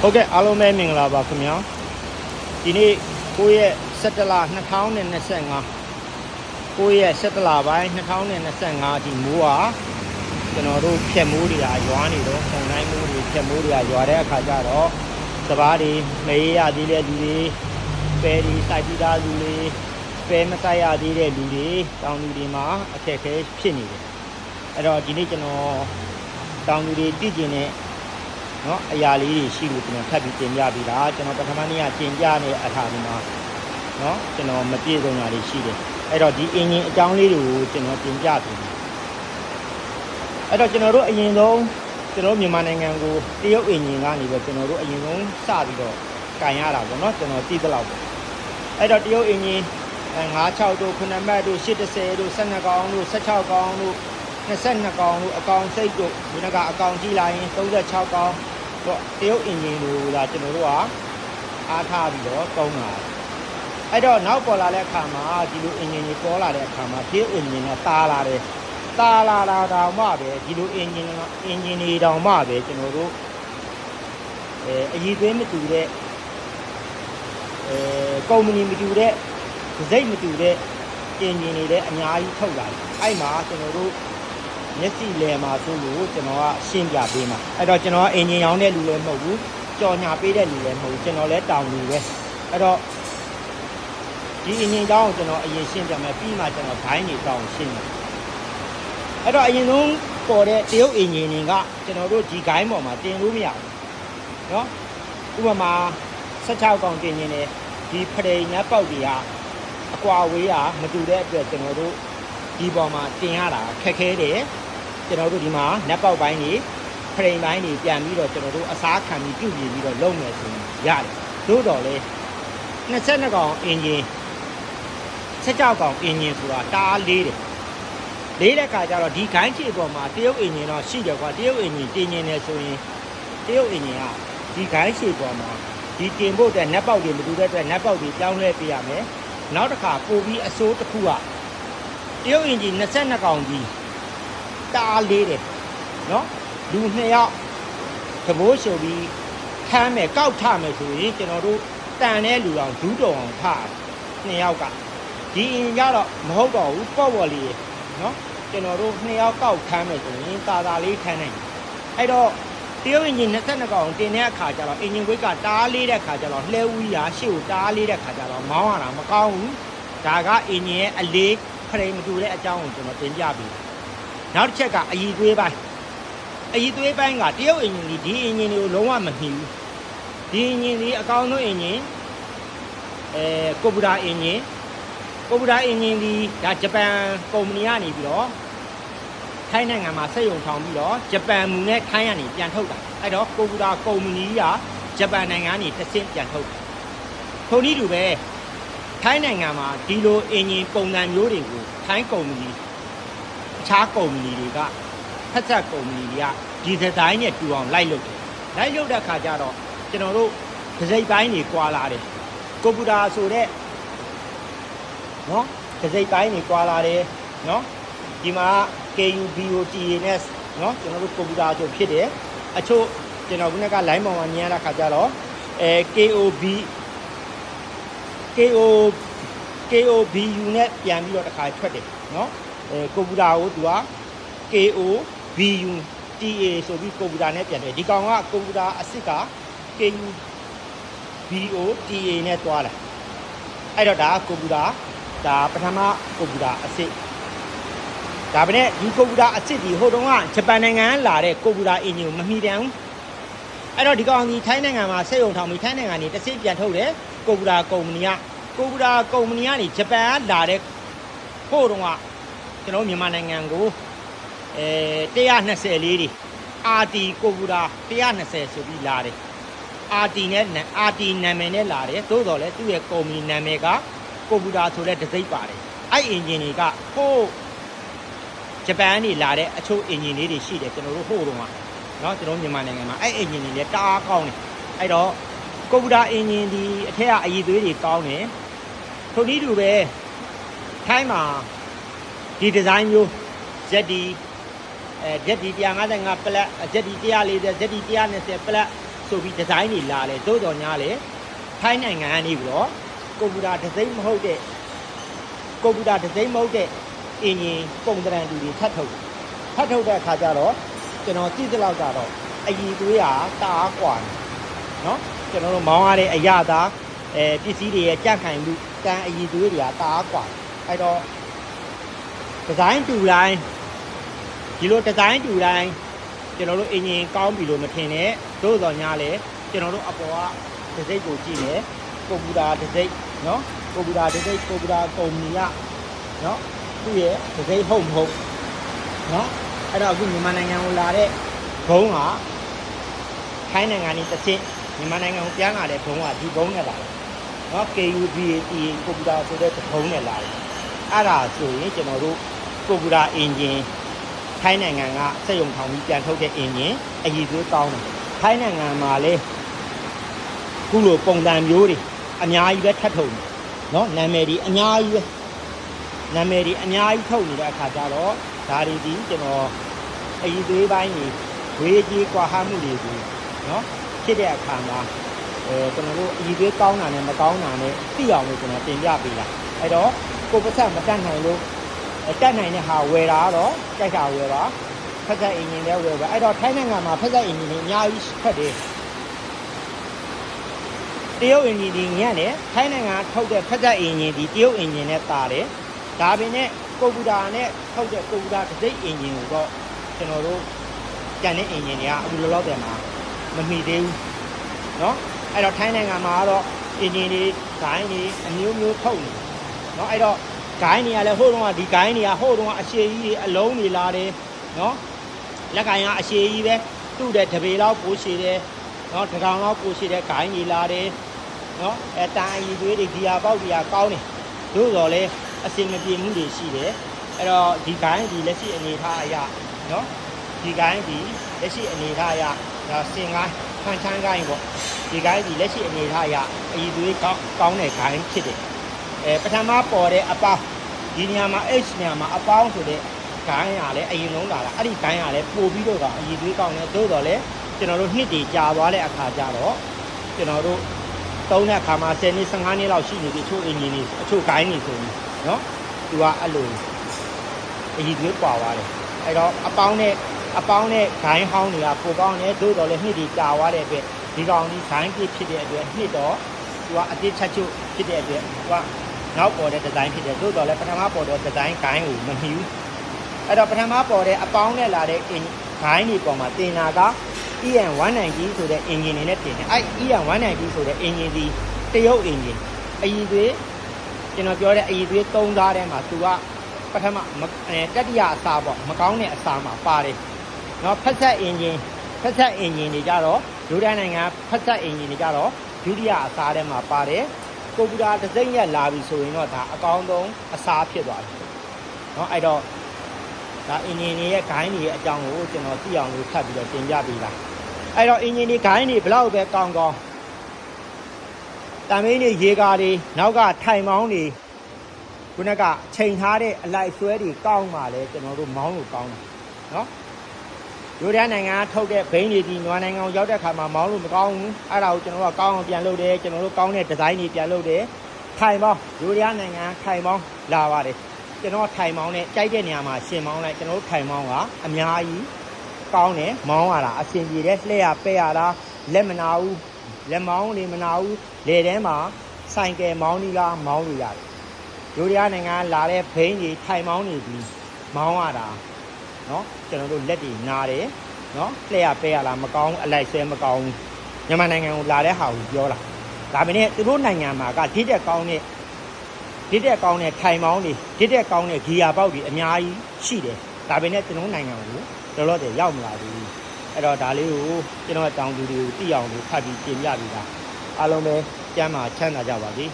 ဟုတ်ကဲ့အားလုံးပဲမင်္ဂလာပါခင်ဗျာဒီနေ့9ရက်17လ2025 9ရက်17လပိုင်း2025ဒီမိုးဟာကျွန်တော်တို့ဖြက်မိုးတွေကရွာနေတော့ပုံတိုင်းမိုးတွေဖြက်မိုးတွေကရွာတဲ့အခါကျတော့စပားတွေမရေရသေးတဲ့လူတွေပဲတွေစိုက်ပြီးသားလူတွေပဲမစိုက်ရသေးတဲ့လူတွေတောင်လူတွေမှာအခက်အခဲဖြစ်နေတယ်အဲ့တော့ဒီနေ့ကျွန်တော်တောင်လူတွေတည်ကျင်တဲ့ နော်အရာလေးတွေရှိလို့ကျွန်တော်ထပ်ပြီးတင်ပြပြီးတာကျွန်တော်ပထမနေ့ကတင်ပြတဲ့အထာဒီမှာနော်ကျွန်တော်မပြည့်စုံတာတွေရှိတယ်အဲ့တော့ဒီအင်ဂျင်အကြောင်းလေးတွေကိုကျွန်တော်တင်ပြပြီးအဲ့တော့ကျွန်တော်တို့အရင်ဆုံးကျွန်တော်မြန်မာနိုင်ငံကိုတရုတ်အင်ဂျင်ကနေပဲကျွန်တော်တို့အရင်ဆုံးစပြီးတော့ကင်ရတာပေါ့နော်ကျွန်တော်သိသလောက်ပေါ့အဲ့တော့တရုတ်အင်ဂျင်56တို့9မှတ်တို့80တို့12ကောင်တို့16ကောင်တို့22ကောင်တို့အကောင်စိတ်တို့ဒီကကအကောင်ကြည့်လိုက်ရင်36ကောင် တော့တရုတ်အင်ဂျင်လိုလာကျွန်တော်တို့ကအားထားပြီးတော့တုံးလာတယ်အဲ့တော့နောက်ပေါ်လာတဲ့အခါမှာဒီလိုအင်ဂျင်ကြီးပေါ်လာတဲ့အခါမှာတရုတ်အင်ဂျင်ကတာလာတယ်တာလာတာတောင်မှပဲဒီလိုအင်ဂျင်ကအင်ဂျင်တွေတောင်မှပဲကျွန်တော်တို့အဲအည်သွေးမတူတဲ့အဲကုမ္ပဏီမတူတဲ့စိတ်မတူတဲ့အင်ဂျင်တွေလည်းအများကြီးထုတ်လာတယ်အဲ့မှာကျွန်တော်တို့ မျက်စိလဲမှာဆိုလို့ကျွန်တော်ကရှင်းပြပေးမှာအဲ့တော့ကျွန်တော်ကအင်ဂျင်ရောင်းတဲ့လူလည်းမဟုတ်ဘူးကြော်ညာပေးတဲ့လူလည်းမဟုတ်ဘူးကျွန်တော်လည်းတောင်းလူပဲအဲ့တော့ဒီအင်ဂျင်ကြောင်းကိုကျွန်တော်အရင်ရှင်းပြမယ်ပြီးမှကျွန်တော်ဘိုင်းကြီးတောင်းရှင်းမယ်အဲ့တော့အရင်ဆုံးပေါ်တဲ့တရုတ်အင်ဂျင်တွေကကျွန်တော်တို့ဒီဂိုင်းပေါ်မှာတင်လို့မရဘူးเนาะဥပမာ16កောင်တင်နေတယ်ဒီဖရိန်နဲ့ပေါက်တွေကအကွာဝေးကမတူတဲ့အတွက်ကျွန်တော်တို့ဒီပေါ်မှာတင်ရတာခက်ခဲတယ် ကျွန်တော်တို့ဒီမှာနက်ပေါက်ပိုင်းတွေဖရိမ်ပိုင်းတွေပြန်ပြီးတော့ကျွန်တော်တို့အစားခံပြီးပြုပြင်ပြီးတော့လုပ်မယ်ဆိုရင်ရတယ်သို့တော်လည်း22ကောင်အင်ဂျင်16ကောင်အင်ဂျင်ဆိုတာတားလေးတယ်လေးတဲ့ခါကျတော့ဒီခိုင်းချေပေါ်မှာတရုတ်အင်ဂျင်တော့ရှိတယ်ကွာတရုတ်အင်ဂျင်တင်ဂျင်နေဆိုရင်တရုတ်အင်ဂျင်ကဒီခိုင်းချေပေါ်မှာဒီတင်ဖို့အတွက်နက်ပေါက်တွေမတူတဲ့အတွက်နက်ပေါက်တွေပြောင်းလဲပေးရမယ်နောက်တစ်ခါပို့ပြီးအစိုးတစ်ခုကတရုတ်အင်ဂျင်22ကောင်ကြီး တားလေးတယ်နော်လူနှစ်ယောက်သဘောရှုပ်ပြီးခမ်းမယ်ကောက်ထမယ်ဆိုရင်ကျွန်တော်တို့တန်တဲ့လူအောင်ဒူးတော်အောင်ထားနှစ်ယောက်ကဒီအင်ကြတော့မဟုတ်တော့ဘူးပေါ့ပေါ်လေးနော်ကျွန်တော်တို့နှစ်ယောက်ကောက်ခမ်းမယ်ဆိုရင်တာတာလေးခမ်းနိုင်တယ်အဲ့တော့တရုတ်အင်ဂျင်22ကောင်တင်တဲ့အခါကျတော့အင်ဂျင်ဝိတ်ကတားလေးတဲ့အခါကျတော့လှဲဝီးရာရှေ့ကိုတားလေးတဲ့အခါကျတော့မောင်းရတာမကောင်းဘူးဒါကအင်ဂျင်ရဲ့အလေးဖရိမတူတဲ့အကြောင်းကိုကျွန်တော်တင်ပြပေးတယ် နောက်တစ်ချက်ကအည်သွေးပိုင်းအည်သွေးပိုင်းကတရုတ်အင်ဂျင်ကြီးဒီအင်ဂျင်တွေကိုလုံးဝမမှီဘူးဒီအင်ဂျင်ဒီအကောင်းဆုံးအင်ဂျင်အဲကိုပူတာအင်ဂျင်ကိုပူတာအင်ဂျင်ဒီဒါဂျပန်ကုမ္ပဏီကနေပြီးတော့ထိုင်းနိုင်ငံမှာစက်ရုံထောင်ပြီးတော့ဂျပန်မူနဲ့ထိုင်းကနေပြန်ထုတ်တာအဲ့တော့ကိုပူတာကုမ္ပဏီကဂျပန်နိုင်ငံကနေတစ်ဆင့်ပြန်ထုတ်ထုံနည်းတူပဲထိုင်းနိုင်ငံမှာဒီလိုအင်ဂျင်ပုံစံမျိုးတွေကိုထိုင်းကုမ္ပဏီအ ခြားကုမ္ပဏီတွေကဖက်ဆက်ကုမ္ပဏီတွေကဒီဒီဇိုင်းနဲ့တူအောင်လိုက်လုပ်တယ်။လိုက်လုပ်တဲ့ခါကျတော့ကျွန်တော်တို့ဒစိတ်ပိုင်းတွေကွာလာတယ်။ကွန်ပျူတာဆိုတဲ့နော်ဒစိတ်ပိုင်းတွေကွာလာတယ်နော်ဒီမှာ KUBOTNS နော်ကျွန်တော်တို့ကွန်ပျူတာဆိုဖြစ်တယ်။အချို့ကျွန်တော်ခုနက line ပေါ်မှာမြင်ရတဲ့ခါကျတော့အဲ KOB KO KOBU နဲ့ပြန်ပြီးတော့တစ်ခါထွက်တယ်နော် အဲကွန်ပျူတာကိုသူက KO BU TA ဆိုပြီးကွန်ပျူတာနဲ့ပြန်တယ်ဒီကောင်ကကွန်ပျူတာအစ်စ်က KU BO TA နဲ့တွားလာအဲ့တော့ဒါကကွန်ပျူတာဒါပထမကွန်ပျူတာအစ်စ်ဒါပေမဲ့ဒီကွန်ပျူတာအစ်စ်ဒီဟိုတုန်းကဂျပန်နိုင်ငံကလာတဲ့ကွန်ပျူတာအင်ဂျင်ကိုမမီတန်ဘူးအဲ့တော့ဒီကောင်ကြီးထိုင်းနိုင်ငံမှာစက်ရုံထောင်ပြီးထိုင်းနိုင်ငံနေတစ်စိပြန်ထုတ်တယ်ကွန်ပျူတာကုမ္ပဏီကကွန်ပျူတာကုမ္ပဏီကနေဂျပန်ကလာတဲ့ဟိုတုန်းက ကျွန်တော်မြန်မာနိုင်ငံကိုအဲ120လေးတွေ RT ကိုဘူတာ120ဆိုပြီးလာတယ် RT နဲ့ RT နာမည်နဲ့လာတယ်သို့တော်လည်းသူ့ရဲ့ကုမ္ပဏီနာမည်ကကိုဘူတာဆိုတဲ့တစ်စိပ်ပါတယ်အဲ့အင်ဂျင်တွေကဟိုဂျပန်နေလာတဲ့အချို့အင်ဂျင်လေးတွေရှိတယ်ကျွန်တော်တို့ဟိုတုန်းကเนาะကျွန်တော်မြန်မာနိုင်ငံမှာအဲ့အင်ဂျင်တွေလည်းတအားကောင်းတယ်အဲ့တော့ကိုဘူတာအင်ဂျင်ဒီအထက်ကအရည်သွေးတွေကောင်းတယ်ထို့နည်းတူပဲထိုင်းမှာ ဒီဒီဇိုင်းမျိုး ZD အဲ ZD 155 plus ZD 140 ZD 120 plus ဆိုပြီးဒီဇိုင်းတွေလာလဲသို့တော်ညာလဲထိုင်းနိုင်ငံကနေပြီးတော့ကွန်ပျူတာဒီဇိုင်းမဟုတ်တဲ့ကွန်ပျူတာဒီဇိုင်းမဟုတ်တဲ့အင်ဂျင်ပုံတရံတူတွေထပ်ထုတ်တယ်ထပ်ထုတ်တဲ့အခါကျတော့ကျွန်တော်ကြည့်သလောက်ကတော့အည်သွေးဟာတအားกว่าတယ်နော်ကျွန်တော်တို့မောင်းရတဲ့အရာသာအဲပစ္စည်းတွေရဲ့ကြန့်ခိုင်မှုတန်အည်သွေးတွေကတအားกว่าအဲ့တော့ ဒီဇိုင်းတူတိုင်းဒီလိုဒီဇိုင်းတူတိုင်းကျွန်တော်တို့အင်ဂျင်ကောင်းပြီလို့မထင်နဲ့သို့တော်ညာလဲကျွန်တော်တို့အပေါ်ကဒီဇိတ်ကိုကြည့်နေကွန်ပျူတာဒီဇိတ်နော်ကွန်ပျူတာဒီဇိတ်ကွန်ပျူတာကုမ္ပဏီကနော်သူ့ရဲ့ဒီဇိတ်ဟုတ်မဟုတ်နော်အဲ့တော့အခုမြန်မာနိုင်ငံကိုလာတဲ့ဘုံကထိုင်းနိုင်ငံនេះတစ်စစ်မြန်မာနိုင်ငံကိုပြန်လာတဲ့ဘုံကဒီဘုံနဲ့လာတယ်နော် KUBAT ကွန်ပျူတာဆိုတဲ့ဘုံနဲ့လာတယ်အဲ့ဒါဆိုရင်ကျွန်တော်တို့ ကွန်ပျူတာအင်ဂျင်ထိုင်းနိုင်ငံကစက်ရုံထောင်ပြီးပြန်ထုတ်တဲ့အင်ဂျင်အရည်သွေးကောင်းတယ်ထိုင်းနိုင်ငံမှာလေခုလိုပုံစံမျိုးတွေအများကြီးပဲထပ်ထုတ်တယ်နော်နာမည်ဒီအများကြီးပဲနာမည်ဒီအများကြီးထုတ်နေတဲ့အခါကျတော့ဒါတွေဒီကျွန်တော်အရည်သွေးပိုင်းကြီးဝေးကြီးကွာဟမှုတွေကိုနော်ဖြစ်တဲ့အခါမှာအဲကျွန်တော်တို့အရည်သွေးကောင်းတာနဲ့မကောင်းတာနဲ့သိအောင်လို့ကျွန်တော်တင်ပြပေးတာအဲ့တော့ကိုယ်ပတ်သက်မတတ်နိုင်လို့ တက်နိုင်တဲ့ဟာဝယ်တာကတော့ကြိုက်တာဝယ်ပါဖက်သက်အင်ဂျင်လည်းဝယ်ပါအဲ့တော့ထိုင်းနိုင်ငံမှာဖက်သက်အင်ဂျင်တွေအများကြီးဖက်တယ်တရုတ်အင်ဂျင်တွေညံ့တယ်ထိုင်းနိုင်ငံထုတ်တဲ့ဖက်သက်အင်ဂျင်ဒီတရုတ်အင်ဂျင်နဲ့တာတယ်ဒါပေမဲ့ကွန်ပျူတာနဲ့ထုတ်တဲ့ကွန်ပျူတာတစ်စိတ်အင်ဂျင်ကိုတော့ကျွန်တော်တို့ကြံတဲ့အင်ဂျင်တွေကအခုလောလောဆယ်မှာမမီသေးဘူးเนาะအဲ့တော့ထိုင်းနိုင်ငံမှာကတော့အင်ဂျင်တွေဂိုင်းတွေအမျိုးမျိုးထုတ်နေเนาะအဲ့တော့ ဂိုင်းတွေကလည်းဟိုတုန်းကဒီဂိုင်းတွေကဟိုတုန်းကအရှည်ကြီးတွေအလုံးတွေလာတယ်နော်လက်ကင်ကအရှည်ကြီးပဲသူ့တဲ့တပေလောက်ပိုးရှည်တယ်နော်တကောင်လောက်ပိုးရှည်တဲ့ဂိုင်းကြီးလာတယ်နော်အဲတန်အီတွေးတွေဂီယာပေါက်တွေကကောင်းတယ်သို့တော်လည်းအစင်မပြေမှုတွေရှိတယ်အဲ့တော့ဒီဂိုင်းဒီလက်ရှိအနေထားအရနော်ဒီဂိုင်းဒီလက်ရှိအနေထားအရဒါစင်ကိုင်းခန်းချမ်းကိုင်းပေါ့ဒီဂိုင်းဒီလက်ရှိအနေထားအရအီသွေးကောင်းကောင်းတဲ့ဂိုင်းဖြစ်တယ် အဲပထမပေါ်တဲ့အပေါင်းဒီနေရာမှာ H နေရာမှာအပေါင်းဆိုတဲ့ဂိုင်းရလဲအရင်လုံးလာတာအဲ့ဒီဂိုင်းရလဲပို့ပြီးတော့ကအည်သွေးကောင်းတယ်သို့တော်လဲကျွန်တော်တို့နှစ်တည်ကြာသွားတဲ့အခါကျတော့ကျွန်တော်တို့သုံးတဲ့အခါမှာ10နှစ်15နှစ်လောက်ရှိနေပြီအချို့အင်ဂျင်တွေအချို့ဂိုင်းတွေဆိုရင်နော်သူကအဲ့လိုအည်သွေးပွာသွားတယ်အဲ့တော့အပေါင်းနဲ့အပေါင်းနဲ့ဂိုင်းဟောင်းတွေကပိုကောင်းတယ်သို့တော်လဲနှစ်တည်ကြာသွားတဲ့အတွက်ဒီကောင်ကြီးဂိုင်းပြဖြစ်တဲ့အတွက်နှစ်တော့သူကအတိချက်ချုပ်ဖြစ်တဲ့အတွက်သူက နောက်ပေါ်တဲ့ဒီဇိုင်းဖြစ်တယ်သို့တော်လည်းပထမပေါ်တော့ဒီဇိုင်းဂိုင်းကိုမမီဘူးအဲ့တော့ပထမပေါ်တဲ့အပေါင်းနဲ့လာတဲ့ engine ဂိုင်းဒီပေါ်မှာတင်တာက EN 190ဆိုတဲ့ engine နဲ့တင်တယ်အဲ့ EN 190ဆိုတဲ့ engine ဒီတရုတ် engine အည်သွေးကျွန်တော်ပြောတဲ့အည်သွေး၃သားထဲမှာသူကပထမတတိယအစာပေါ့မကောင်းတဲ့အစာမှာပါတယ်နော်ဖက်ဆက် engine ဖက်ဆက် engine တွေကြတော့ဒုတိုင်းနိုင်ငံဖက်ဆက် engine တွေကြတော့ဒုတိယအစာထဲမှာပါတယ် ကွန်ပျူတာတစ်စိမ့်ရက်လာပြီဆိုရင်တော့ဒါအကောင်းဆုံးအစာဖြစ်သွားပြီเนาะအဲ့တော့ဒါအင်ဂျင်တွေရဲ့ဂိုင်းတွေရဲ့အကြောင်းကိုကျွန်တော်သိအောင်လို့ထပ်ပြီးတော့တင်ပြပေးတာအဲ့တော့အင်ဂျင်တွေဂိုင်းတွေဘလောက်ပဲကောင်းကောင်းတမင်းတွေရေကာတွေနောက်ကထိုင်မောင်းတွေခုနကချိန်ထားတဲ့အလိုက်ဆွဲတွေကောင်းမှလည်းကျွန်တော်တို့မောင်းလို့ကောင်းတယ်နော် ရိုဒန်နိုင်ငံကထုတ်တဲ့ဘိန်းတွေဒီနွားနိုင်ငံကိုရောက်တဲ့ခါမှာမောင်းလို့မကောင်းဘူးအဲ့ဒါကိုကျွန်တော်တို့ကကောင်းအောင်ပြန်လုပ်တယ်ကျွန်တော်တို့ကောင်းတဲ့ဒီဇိုင်းတွေပြန်လုပ်တယ်ထိုင်မောင်းရိုဒန်နိုင်ငံထိုင်မောင်းလာပါတယ်ကျွန်တော်ထိုင်မောင်းနဲ့ကြိုက်တဲ့နေရာမှာရှင်မောင်းလိုက်ကျွန်တော်တို့ထိုင်မောင်းကအများကြီးကောင်းတယ်မောင်းရတာအဆင်ပြေတယ်လှည့်ရပဲ့ရတာလက်မနာဘူးလက်မောင်းလေးမနာဘူးလေထဲမှာဆိုင်ကယ်မောင်းဒီလားမောင်းလို့ရတယ်ရိုဒန်နိုင်ငံလာတဲ့ဘိန်းတွေထိုင်မောင်းနေပြီးမောင်းရတာ နော်ကျွန်တော်တို့လက်တွေနာတယ်နော်လက်ရပဲရလားမကောင်းအလိုက်ဆဲမကောင်းမြန်မာနိုင်ငံကိုလာတဲ့ဟာကိုပြောလာဒါပေမဲ့သူတို့နိုင်ငံမှာကဒီတက်ကောင်းတဲ့ဒီတက်ကောင်းတဲ့ထိုင်ပေါင်းတွေဒီတက်ကောင်းတဲ့ဂီယာပေါက်တွေအများကြီးရှိတယ်ဒါပေမဲ့ကျွန်တော်နိုင်ငံကိုတော်တော်တည်းရောက်မလာဘူးအဲ့တော့ဒါလေးကိုကျွန်တော်တောင်သူတွေကိုသိအောင်လို့ဖတ်ပြီးပြင်ပြပေးတာအားလုံးပဲကျမ်းမာချမ်းသာကြပါစေ